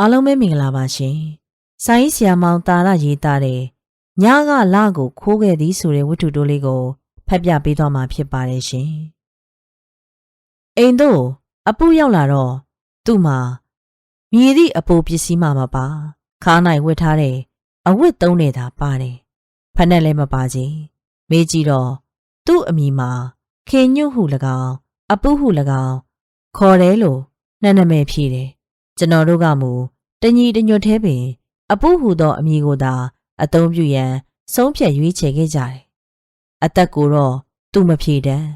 အားလုံးပဲမင်္ဂလာပါရှင်။ဆိုင်းဆီယာမောင်တာရရေးသားတဲ့ညကလကိုခိုးခဲ့သည်ဆိုတဲ့ဝတ္ထုတိုးလေးကိုဖတ်ပြပေးသွားမှာဖြစ်ပါတယ်ရှင်။အိမ်တို့အပူရောက်လာတော့သူ့မှာမြည်သည့်အပူပစ္စည်းမှမပါခါးနိုင်ဝတ်ထားတဲ့အဝတ်သုံးနေတာပါတယ်။ဖက်နဲ့လည်းမပါချင်းမေးကြည့်တော့သူ့အမိမှာခင်ညွတ်ဟု၎င်းအပူဟု၎င်းခေါ်တယ်လို့နှံ့နမဲဖြေတယ်။ ကျွန်တော်တို့ကမူတညီတညွတ်သေးပင် အပုဟုသောအမည်ကိုသာ အသုံးပြုရန်ဆုံးဖြတ်ရွေးချယ်ခဲ့ကြတယ်။အသက်ကိုတော့သူမဖြေတမ်း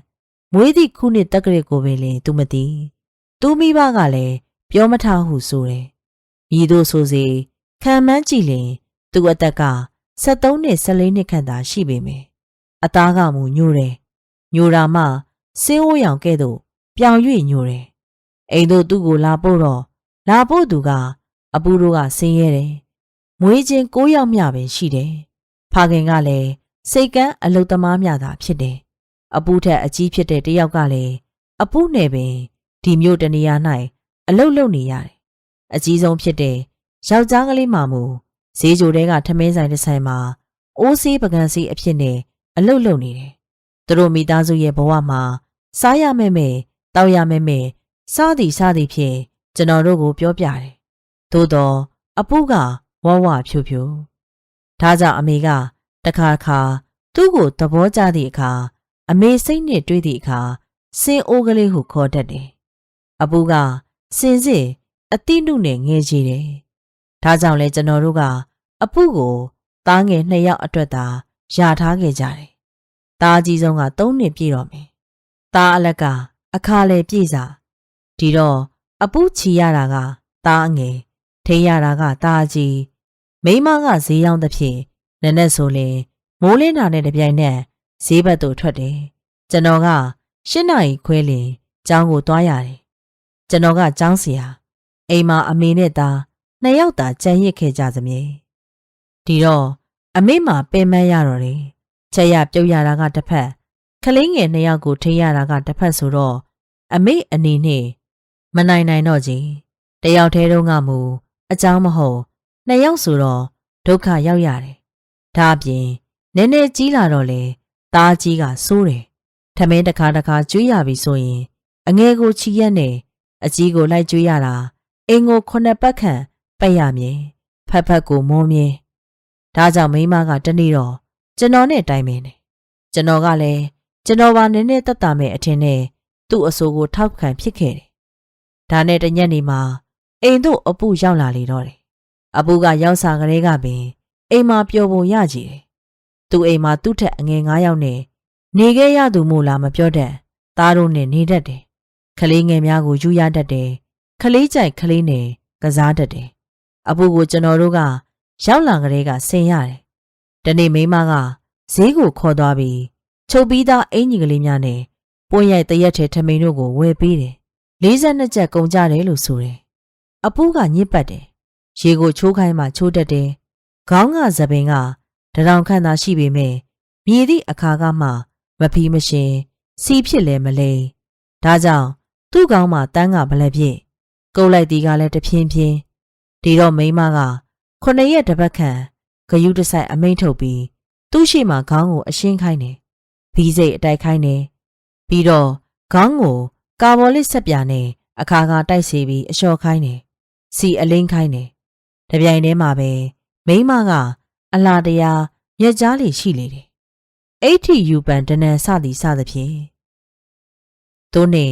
မွေးသည့်ခုနှစ်တက္ကရာကိုပင်လင်သူမသိ။သူမိဘကလည်းပြောမထားဟုဆိုတယ်။ဤသို့ဆိုစေခံမှန်းကြည့်လင် သူအသက်က73နှစ်14နှစ်ခန့်သာရှိပေမယ်။အသားကမူညိုတယ်။ညိုတာမှစင်းဝရောင်ကဲ့သို့ပြောင်၍ညိုတယ်။အိမ်တို့သူ့ကိုလာပို့တော့ လာပို့သူကအပူတို့ကဆင်းရဲတယ်။မွေးချင်း၉ယောက်မျှပဲရှိတယ်။ဖခင်ကလည်းစိတ်ကန်းအလုသမားမျှသာဖြစ်တယ်။အပူထက်အကြီးဖြစ်တဲ့တယောက်ကလည်းအပူနဲ့ပင်ဒီမျိုးတနေရာ၌အလုလုနေရတယ်။အကြီးဆုံးဖြစ်တဲ့ယောက်ျားကလေးမှမူဈေးကြိုတဲကထမင်းဆိုင်တစ်ဆိုင်မှာအိုးဆေးပကံဆေးအဖြစ်နဲ့အလုလုနေတယ်။သူတို့မိသားစုရဲ့ဘဝမှာစားရမယ်မယ်တောက်ရမယ်မယ်စားသည်စားသည်ဖြင့် ကျွန်တော်တို့ကိုပြောပြတယ်။သို့တော့အပုကဝဝဖြူဖြူ။ဒါကြောင့်အမေကတခါခါသူ့ကိုသဘောကျသည့်အခါအမေစိတ်နဲ့တွေးသည့်အခါစင်အိုးကလေးကိုခေါ်တတ်တယ်။အပုကစင်စစ်အတိနုနဲ့ငဲကြီးတယ်။ဒါကြောင့်လဲကျွန်တော်တို့ကအပုကိုသားငယ်နှစ်ယောက်အတွက်သာယာထားခဲ့ကြတယ်။သားအကြီးဆုံးက၃နှစ်ပြည့်တော့မယ်။သားအလက်ကအခါလေပြည့်စာဒီတော့ အပူချီရတာကသားအငယ်ထိရတာကသားကြီးမိမကဈေးရောက်သဖြင့်နက်နက်ဆိုရင်မိုးလင်းတာနဲ့တပြိုင်နက်ဈေးဘက်သို့ထွက်တယ်ကျွန်တော်က၈နာရီခွဲလင်ကျောင်းကိုသွားရတယ်ကျွန်တော်ကကျောင်းဆရာအိမ်မှာအမေနဲ့သားနှစ်ယောက်သာကြံရစ်ခဲ့ကြသမြဲဒီတော့အမေမှာပင်မရတော့တယ်ချက်ရပြုတ်ရတာကတစ်ဖက်ကလေးငယ်နှစ်ယောက်ကိုထိရတာကတစ်ဖက်ဆိုတော့အမေအနေနဲ့ မနိုင်နိုင်တော့ကြီးတယောက်တည်းတော့ကမူအကြောင်းမဟုတ်နှစ်ယောက်ဆိုတော့ဒုက္ခရောက်ရတယ်ဒါအပြင်နည်းနည်းကြီးလာတော့လေသားကြီးကစိုးတယ်ထမင်းတစ်ခါတစ်ခါကျွေးရပြီဆိုရင် အငဲကိုချီရက်နေအကြီးကိုလိုက်ကျွေးရတာအင်းကိုခုနှစ်ပတ်ခန့်ပတ်ရမြင်ဖက်ဖက်ကိုမုံမြင်ဒါကြောင့်မိမကတနေ့တော့ကျွန်တော်နဲ့တိုင်ပင်တယ်ကျွန်တော်ကလည်းကျွန်တော်ပါနည်းနည်းတတ်တာမဲ့အထင်နဲ့သူ့အဆိုကိုထောက်ခံဖြစ်ခဲ့တယ် ဒါနဲ့တညက်နေမှာအိမ်တို့အပူရောက်လာလေတော့တယ်အပူကရောက်စာကလေးကပင်အိမ်မှာပျော်ပုံရကြည်တယ်သူ့အိမ်မှာသူ့ထက်အငယ်9ယောက်နဲ့နေခဲ့ရသူမို့လားမပြောတတ်သားတို့နဲ့နေတတ်တယ်ခလေးငယ်များကိုယူရတတ်တယ်ခလေးကြိုက်ခလေးနဲ့ကစားတတ်တယ်အပူကိုကျွန်တော်တို့ကရောက်လာကလေးကဆင်ရတယ်တနေ့မိမကဈေးကိုခေါ်သွားပြီးချုပ်ပြီးသားအင်ကြီးကလေးများနဲ့ပွင့်ရိုက်တရက်ထဲထမိန်တို့ကိုဝယ်ပေးတယ် 42ချက်ကုန်ကြတယ်လို့ဆိုတယ်။အပူးကညစ်ပတ်တယ်။ရေကိုချိုးခိုင်းမှချိုးတတ်တယ်။ခေါင်းကသပင်ကတရောင်ခန့်သာရှိပေမဲ့မြည်သည့်အခါကမှမဖီးမရှင်စီဖြစ်လဲမလဲ။ဒါကြောင့်သူ့ကောင်းမှာတန်းကဘလက်ဖြစ်ကုတ်လိုက်တီကလည်းတဖြင်းဖြင်းဒီတော့မိမကခုနှစ်ရက်တပတ်ခန့်ဂယုတဆိုင်အမိန်ထုတ်ပြီးသူ့ရှိမှခေါင်းကိုအရှင်းခိုင်းတယ်။ဘီးစိတ်အတိုက်ခိုင်းတယ်။ပြီးတော့ခေါင်းကို ကာဘော်လစ်ဆက်ပြာနဲ့အခါခါတိုက်စီပြီးအလျှော်ခိုင်းတယ်။စီအလင်းခိုင်းတယ်။တပြိုင်တည်းမှာပဲမိမကအလားတရားမျက်ကြားလေးရှိလေတယ်။အိဋ္ဌိယူပန်တနန်စသည်စသဖြင့်သို့နေ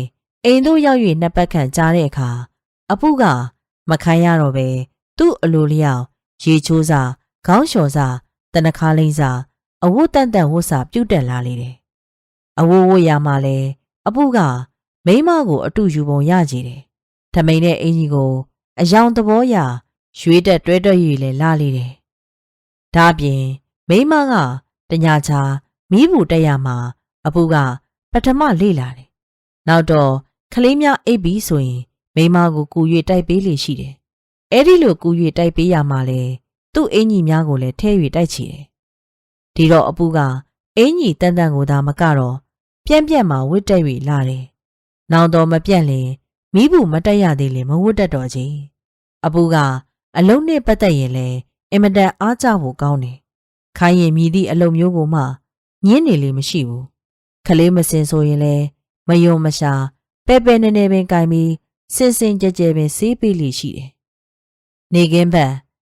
အိမ်တို့ရောက်၍နှစ်ပတ်ခန့်ကြားတဲ့အခါအပုကမခိုင်းရတော့ပဲသူ့အလိုလျောက်ရေချိုးစာခေါင်းလျှော်စာတနခါလိမ့်စာအဝတ်တန်တန်ဝတ်စာပြုတ်တက်လာလေတယ်။အဝတ်ဝတ်ရမှလည်းအပုက မိမကိုအတူယူပုံရကြည်တယ်။ထမိန်နဲ့အင်ကြီးကို အယောင်သဘောရရွေးတက်တွဲတွဲရည်လဲလာလေတယ်။ဒါပြင်မိမကတညာချာမိဘူးတက်ရမှာအပူကပထမလေ့လာတယ်။နောက်တော့ကလေးများအိပ်ပြီးဆိုရင်မိမကိုကူ၍တိုက်ပေးလေရှိတယ်။အဲ့ဒီလိုကူ၍တိုက်ပေးရမှာလေသူ့အင်ကြီးများကိုလည်းထဲ၍တိုက်ချီတယ်။ဒီတော့အပူကအင်ကြီးတန်တန်ကိုသာမကတော့ပြန့်ပြန့်မှာဝစ်တက်၍လာတယ်။ နောင်တော်မပြတ်လင်မိဘူးမတက်ရသေးလေမဝတ်တတ်တော့ကြီးအပူကအလုံးနဲ့ပတ်သက်ရင်လည်းအင်မတန်အားကြဖို့ကောင်းတယ်ခိုင်းရင်မြည်သည့်အလုံးမျိုးကိုမှညင်းနေလေမရှိဘူးခလေးမစင်ဆိုရင်လည်းမယုံမရှာပဲပဲနေနေပင်ကြိုင်ပြီးစင်စင်ကြဲကြဲပင်ဆေးပေးလိရှိတယ်နေကင်းဘက်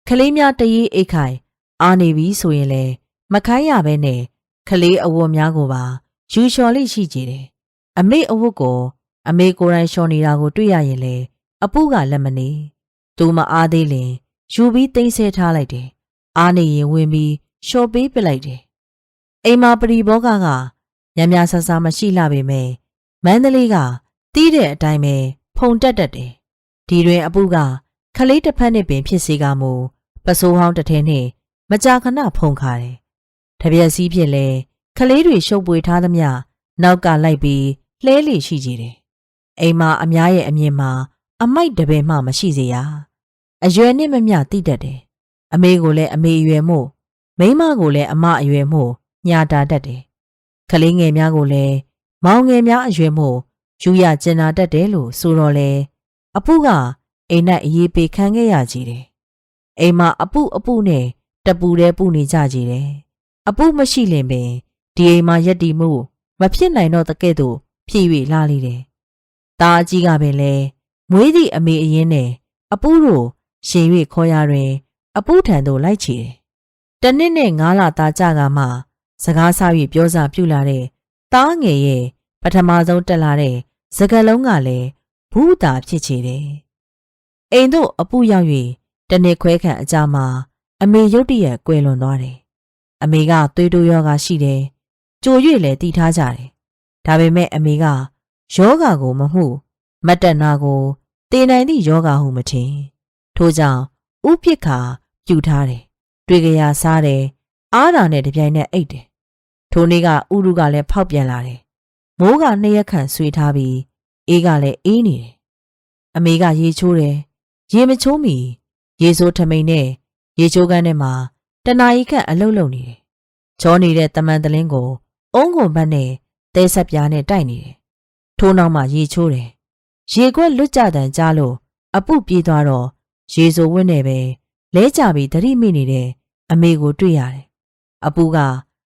ခလေးများတရေအိတ်ခိုင်အားနေပြီဆိုရင်လည်းမခိုင်းရပဲနဲ့ခလေးအဝတ်များကိုပါယူလျှော်လိရှိကြတယ်အမေအဝတ်ကို အမေကိုယ်တိုင်လျှော်နေတာကိုတွေ့ရရင်လေအပူကလက်မနေသူမအားသေးလင်ယူပြီးသိမ်းဆဲထားလိုက်တယ်အားနေရင်ဝင်ပြီးလျှော်ပေးပစ်လိုက်တယ်အိမ်မာပရိဘောကကညံ့ညဆဆမရှိလာပေမဲ့မန္တလေးကတီးတဲ့အတိုင်းပဲဖုန်တက်တက်တယ်ဒီတွင်အပူကခလေးတစ်ဖက်နဲ့ပင်ဖြစ်စေကမူပစိုးဟောင်းတစ်ထင်းနဲ့မကြာခဏဖုန်ခါတယ်တပြက်စီးဖြစ်လဲခလေးတွေရှုပ်ပွေထားသမျှနောက်ကလိုက်ပြီးလှဲလေရှိကြတယ် အိမ်မာအများရဲ့အမြင်မှာအမိုက်တပယ်မှမရှိစေရအရွယ်နဲ့မမျှတိတတ်တယ်အမေကိုလည်းအမေအရွယ်မို့မိန်းမကိုလည်းအမအရွယ်မို့ညာတာတတ်တယ်ကလေးငယ်များကိုလည်းမောင်ငယ်များအရွယ်မို့ယူရကျင်နာတတ်တယ်လို့ဆိုတော့လေအပုကအိမ်၌အရေးပေးခံခဲ့ရကြတယ်အိမ်မှာအပုအပုနဲ့တပူတဲ့ပူနေကြကြတယ်အပုမရှိလင်ပင်ဒီအိမ်မှာရက်တီမှုမဖြစ်နိုင်တော့တကဲ့သို့ဖြည့်၍လာလိတယ် ตาအကြီးကပင်လဲမွေးသည့်အမေအရင်နဲ့အပူတို့ရှင်၍ခေါ်ရတွင် အပူထံသို့လိုက်ချီတယ်။တနစ်နဲ့ငါးလသားကြကမှစကားဆ၍ပြောစာပြုလာတဲ့သားငယ်ရဲ့ပထမဆုံးတက်လာတဲ့စကလုံးကလည်းဘူးတာဖြစ်ချေတယ်။အိမ်သို့အပူရောက်၍တနစ်ခွဲခန့်အကြမှာအမေရုတ်တရက်ကွယ်လွန်သွားတယ်။အမေကသွေးတိုးယောဂရှိတယ်။ကြို၍လည်းတည်ထားကြတယ်။ဒါပေမဲ့အမေက ယောဂကိုမမှုမတ်တက်နာကိုတည်နိုင်သည့်ယောဂဟုမထင်ထို့ကြောင့်ဥဖြစ်ခါပြူထားတယ်တွေ့ကြရစားတယ်အားတာနဲ့တပြိုင်နက်အိတ်တယ်ထိုနေ့ကဥရုကလည်းဖောက်ပြန်လာတယ်မိုးကနှစ်ရက်ခန့်ဆွေထားပြီးအေးကလည်းအေးနေတယ်အမေကရေချိုးတယ်ရေမချိုးမီရေစိုးထမိန်နဲ့ရေချိုးကန်းထဲမှာတနာရီခန့်အလုတ်လုံနေတယ်ချောနေတဲ့တမန်တလင်းကိုအုံးကုန်ဘက်နဲ့တဲဆက်ပြားနဲ့တိုက်နေတယ် ထိုးနောက်မှရေချိုးတယ်ရေခွက်လွတ်ကြတန်ကြားလို့အပုပြေးသွားတော့ရေစိုးဝင်းနဲ့ပဲလဲကြပြီးသတိမိနေတဲ့အမေကိုတွေ့ရတယ်။အပူက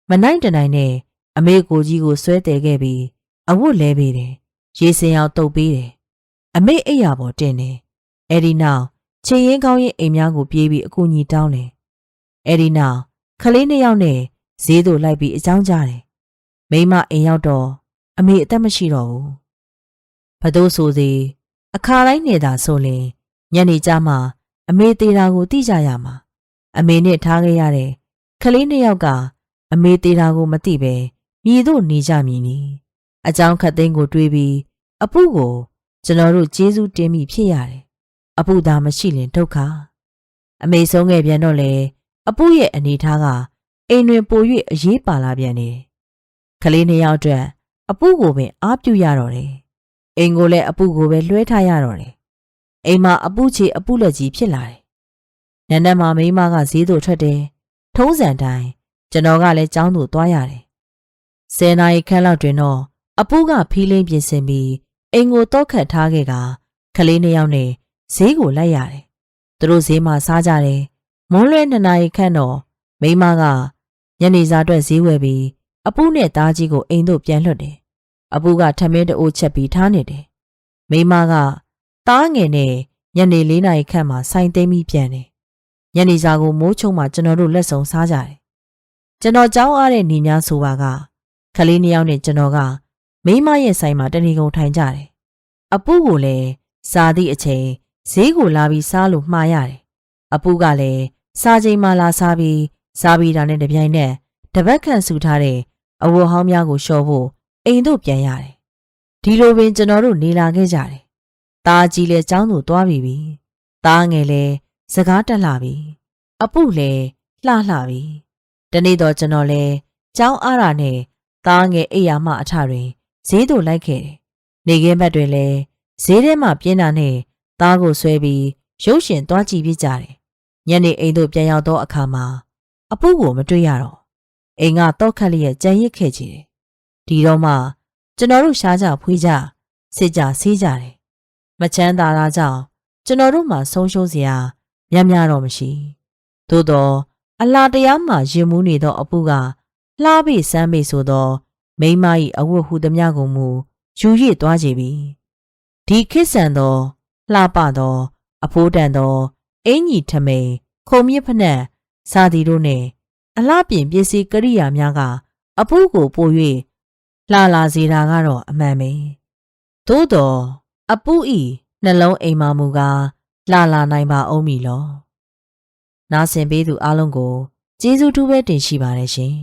မနိုင်တနိုင်နဲ့အမေကိုကြီးကိုဆွဲတယ်ခဲ့ပြီးအဝတ်လဲပေးတယ်။ရေစင်အောင်တုပ်ပေးတယ်။အမေအိပ်ရပေါ်တင်တယ်။အဲဒီနောက်ချင်ရင်ကောင်းရင်အိမ်များကိုပြေးပြီးအကူကြီးတောင်းတယ်။အဲဒီနောက်ခလေးနှစ်ယောက်နဲ့ဈေးသို့လိုက်ပြီးအကြောင်းကြားတယ်။မိမအိမ်ရောက်တော့အမေအသက်မရှိတော့ဘူး။ ဘသူဆိုစီအခါတိုင်းနေတာဆိုရင်ညနေကျမှအမေသေးတာကိုသိကြရမှာ အမေနဲ့ထားခဲ့ရတဲ့ကလေးနှစ်ယောက်ကအမေသေးတာကိုမသိပဲမြည်တို့နေကြမည်နီအကြောင်းခတ်သိန်းကိုတွေးပြီးအပုကိုကျွန်တော်တို့ကျေးဇူးတင်မိဖြစ်ရတယ်အပုသာမရှိရင်ဒုက္ခအမေဆုံးခဲ့ပြန်တော့လေအပုရဲ့အနေထားကအိမ်တွင်ပို၍အရေးပါလာပြန်နေတယ်ကလေးနှစ်ယောက်အတွက်အပုကိုပင်အားပြုရတော့တယ် အိမ်ကိုလည်းအပုကိုပဲလွှဲထားရတော့တယ်အိမ်မှာအပုချေအပုလက်ကြီးဖြစ်လာတယ်။နန်းနက်မှာမိမကဈေးသို့ထွက်တယ်။ထုံးစံတိုင်းကျွန်တော်ကလည်းကျောင်းသို့သွားရတယ်။ဆယ်နာရီခန့်လောက်တွင်တော့အပုကဖီးလင်းပြင်ဆင်ပြီးအိမ်ကိုတော့ခတ်ထားခဲ့ကကလေးနှစ်ယောက်နဲ့ဈေးကိုလိုက်ရတယ်။သူတို့ဈေးမှာစားကြတယ်။မွန်းလွဲနှစ်နာရီခန့်တော့မိမကညနေစာအတွက်ဈေးဝယ်ပြီးအပုနဲ့သားကြီးကိုအိမ်သို့ပြန်လွှတ်တယ်။ အပုကထမင်းတအိုးချက်ပြီးထားနေတယ်။မိမကသားငယ်နဲ့ညနေ၄နာရီခန့်မှာဆိုင်သိမ်းပြီးပြန်တယ်။ညနေစာကိုမိုးချုံမှကျွန်တော်တို့လက်ဆောင်စားကြတယ်။ကျွန်တော်ကြောင်းအားတဲ့နေများဆိုပါကခလေးနှစ်ယောက်နဲ့ကျွန်တော်ကမိမရဲ့ဆိုင်မှာတဏီကုံထိုင်ကြတယ်။အပူကိုလည်းစားသည့်အချိန်ဈေးကိုလာပြီးစားလို့မှားရတယ်။အပူကလည်းစားချိန်မှလာစားပြီးစားပြီးတာနဲ့တပြိုင်နက်တပတ်ခန့်ဆူထားတဲ့အဝတ်ဟောင်းများကိုလျှော်ဖို့ အိမ်သို့ပြန်ရတယ်။ဒီလိုပင်ကျွန်တော်တို့နေလာခဲ့ကြတယ်။ตาကြီးလည်းကျောင်းသို့သွားပြီပြီ။ตาငယ်လည်းစကားတက်လာပြီ။အပုလည်းလှလှပြီ။တနေ့တော့ကျွန်တော်လည်းကျောင်းအားရနဲ့ตาငယ်အိယာမအထတွင်ဈေးသို့လိုက်ခဲ့တယ်။နေကင်းဘက်တွင်လည်းဈေးထဲမှာပြင်းတာနဲ့ตาကိုဆွဲပြီးရုပ်ရှင်သွားကြည့်ပြကြတယ်။ညနေအိမ်သို့ပြန်ရောက်သောအခါမှာအပုကိုမတွေ့ရတော့အိမ်ကတော့ခက်လျက်ကြံရစ်ခဲ့ကြတယ်။ ဒီတော့မှကျွန်တော်တို့ရှားကြဖွေးကြစစ်ကြဆေးကြတယ်မချမ်းသာတာကြောင့်ကျကျွန်တော်တို့မှဆုံးရှုံးစရာများများတော့မရှိသို့တော့အလားတရားမှရင်မှုနေသောအပူကလှပိစမ်းပိဆိုသောမိန်းမ၏အဝတ်ဟုသမျှကိုမူယူရည်သွားကြပြီဒီခစ်ဆန်သောလှပသော အဖိုးတန်သောအင်ကြီးထမိန်ခုံမြစ်ဖက်နှက်စာသည်တို့နှင့်အလှပြင်ပစ္စည်းကရိယာများကအပူကိုပို၍ လှလာစေတာကတော့အမှန်ပဲသို့တော့အပူဤနှလုံးအိမ်မာမူကလှလာနိုင်ပါအောင်မည်လောနားဆင်ပေးသူအလုံးကိုကျေးဇူးတူးပဲတင်ရှိပါတယ်ရှင်